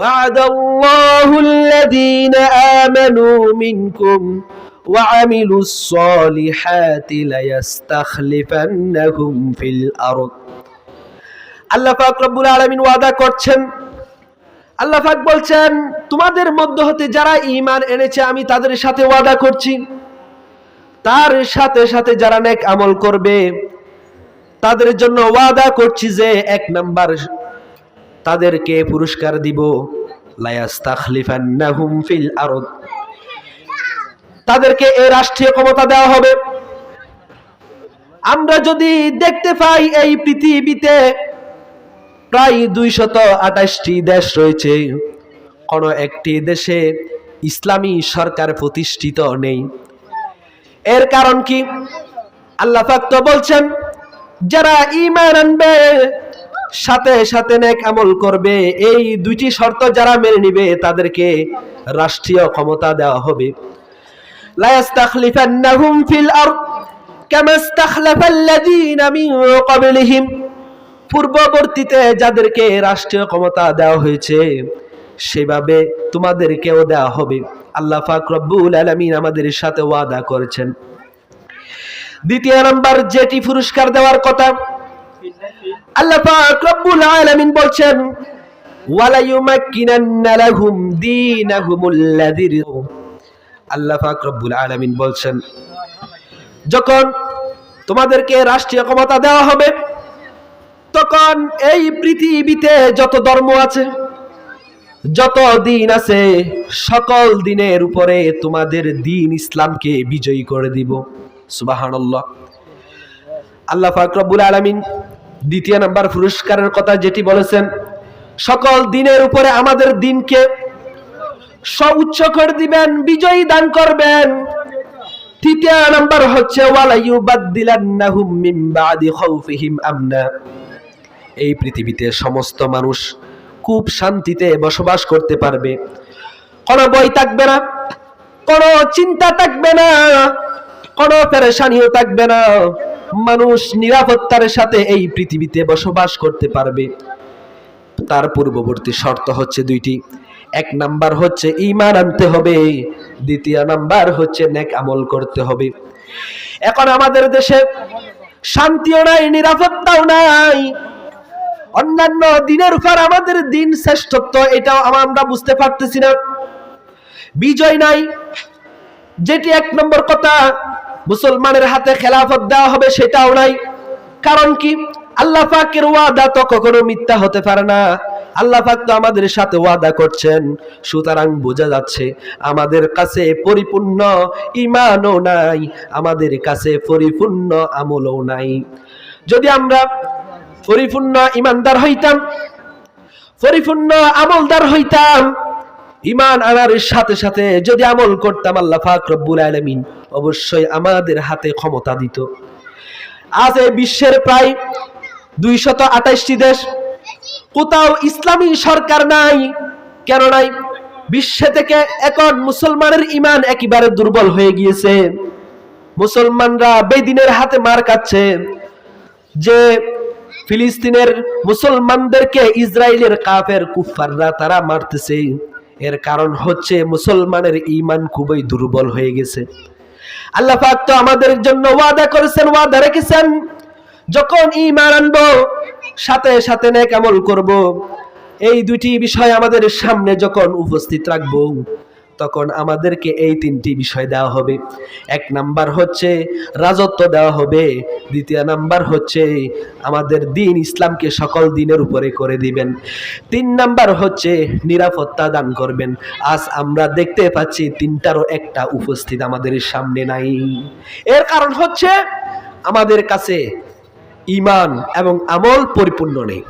وعد الله الذين آمنوا منكم وعملوا الصالحات ليستخلفنهم في الأرض আল্লাহ পাক রব্বুল আলামিন ওয়াদা করছেন আল্লাহ পাক বলছেন তোমাদের মধ্য হতে যারা ঈমান এনেছে আমি তাদের সাথে ওয়াদা করছি তার সাথে সাথে যারা নেক আমল করবে তাদের জন্য ওয়াদা করছি যে এক নাম্বার তাদেরকে পুরস্কার দিব। ফিল আরদ। তাদেরকে এই রাষ্ট্রীয় ক্ষমতা দেওয়া হবে। আমরা যদি দেখতে পাই এই পৃথিবীতে প্রায় দুইশত আঠাশটি দেশ রয়েছে, কোনো একটি দেশে ইসলামী সরকার প্রতিষ্ঠিত নেই। এর কারণ কি? আল্লাহ বলছেন, যারা ইমান আনবে সাথে সাথে নেক আমল করবে। এই দুইটি শর্ত যারা মেনে নিবে, তাদেরকে রাষ্ট্রীয় ক্ষমতা দেওয়া হবে। লা ইয়াস্তাখলিফান্নাহুম ফিল আরদ কামা ইস্তাখলাফাল্লাযীনা মিন ক্বাবলিহিম। পূর্ববর্তীতে যাদেরকে রাষ্ট্রীয় ক্ষমতা দেওয়া হয়েছে, সেভাবে তোমাদেরকেও দেওয়া হবে। আল্লাহ পাক রব্বুল আলামিন আমাদের সাথে ওয়াদা করেছেন। দ্বিতীয় নাম্বার, যেটি পুরস্কার দেওয়ার কথা আল্লাহ পাক রব্বুল আলামিন বলছেন, ওয়ালা ইউমাক্কিনান্না লাহুম দীনাহুমুল্লাযী আল্লাহ পাক রব্বুল আলামিন বলছেন, যখন তোমাদেরকে রাষ্ট্রীয় ক্ষমতা দেওয়া হবে, তখন এই পৃথিবীতে যত ধর্ম আছে, যত দিন আছে, সকল দিনের উপরে তোমাদের দিন ইসলামকে বিজয়ী করে দিব। সুবাহানাল্লাহ। আল্লাহ ফাকরবুল আলমিন দ্বিতীয় নাম্বার পুরস্কারের কথা যেটি বলেছেন, সকল দিনের উপরে আমাদের দিনকে সউচ্চ করে দিবেন, বিজয়ী দান করবেন। তৃতীয় নাম্বার হচ্ছে এই পৃথিবীতে সমস্ত মানুষ খুব শান্তিতে বসবাস করতে পারবে। কোনো বই থাকবে না, কোনো চিন্তা থাকবে না, কোনো পেরেশানিও থাকবে না। মানুষ নিরাপত্তার সাথে এই পৃথিবীতে বসবাস করতে পারবে। তার পূর্ববর্তী শর্ত হচ্ছে দুইটি। এক নাম্বার হচ্ছে ইমান আনতে হবে। দ্বিতীয় নাম্বার হচ্ছে নেক আমল করতে হবে। এখন আমাদের দেশে শান্তিও নাই, নিরাপত্তাও নাই। অন্যান্য দিনের উপর আমাদের দিন শ্রেষ্ঠত্ব, এটাও আমরা বুঝতে পারতেছি না। বিজয় নাই। যেটি এক নম্বর কথা। মুসলমানের হাতে খেলাফত দেওয়া হবে সেটাও নাই। কারণ কি? আল্লাহ পাকের ওয়াদা তো কখনো মিথ্যা হতে পারে না। আল্লাহ পাক তো আমাদের সাথে ওয়াদা করছেন। সুতরাং বোঝা যাচ্ছে আমাদের কাছে পরিপূর্ণ ইমানও নাই, আমাদের কাছে পরিপূর্ণ আমলও নাই। যদি আমরা পরিপূর্ণ ইমানদার হইতাম, পরিপূর্ণ আমলদার হইতাম ইমান আনার সাথে সাথে যদি আমল করতাম আল্লাহ পাক রব্বুল আলামিন, অবশ্যই আমাদের হাতে ক্ষমতা দিত। আজ এই বিশ্বের প্রায় দুইশত আঠাশটি দেশ, কোথাও ইসলামী সরকার নাই, কেন নাই? বিশ্বে থেকে এখন মুসলমানের ইমান একেবারে দুর্বল হয়ে গিয়েছে। মুসলমানরা বেদিনের হাতে মার খাচ্ছে যে ফিলিস্তিনের মুসলমানদেরকে ইসরায়েলের কাফের কুফাররা তারা মারতেছে। এর কারণ হচ্ছে মুসলমানের ইমান খুবই দুর্বল হয়ে গেছে। আল্লাহ পাক তো আমাদের জন্য ওয়াদা করেছেন, ওয়াদা রেখেছেন। যখন ইমান আনব, সাথে সাথে নেক আমল করব। এই দুটি বিষয় আমাদের সামনে যখন উপস্থিত রাখব তখন আমাদেরকে এই তিনটি বিষয় দেওয়া হবে। এক নাম্বার হচ্ছে রাজত্ব দেওয়া হবে। দ্বিতীয় নাম্বার হচ্ছে আমাদের দিন ইসলামকে সকল দিনের উপরে করে দিবেন। তিন নাম্বার হচ্ছে নিরাপত্তা দান করবেন। আজ আমরা দেখতে পাচ্ছি তিনটারও একটা উপস্থিত আমাদের সামনে নাই। এর কারণ হচ্ছে আমাদের কাছে ইমান এবং আমল পরিপূর্ণ নেই।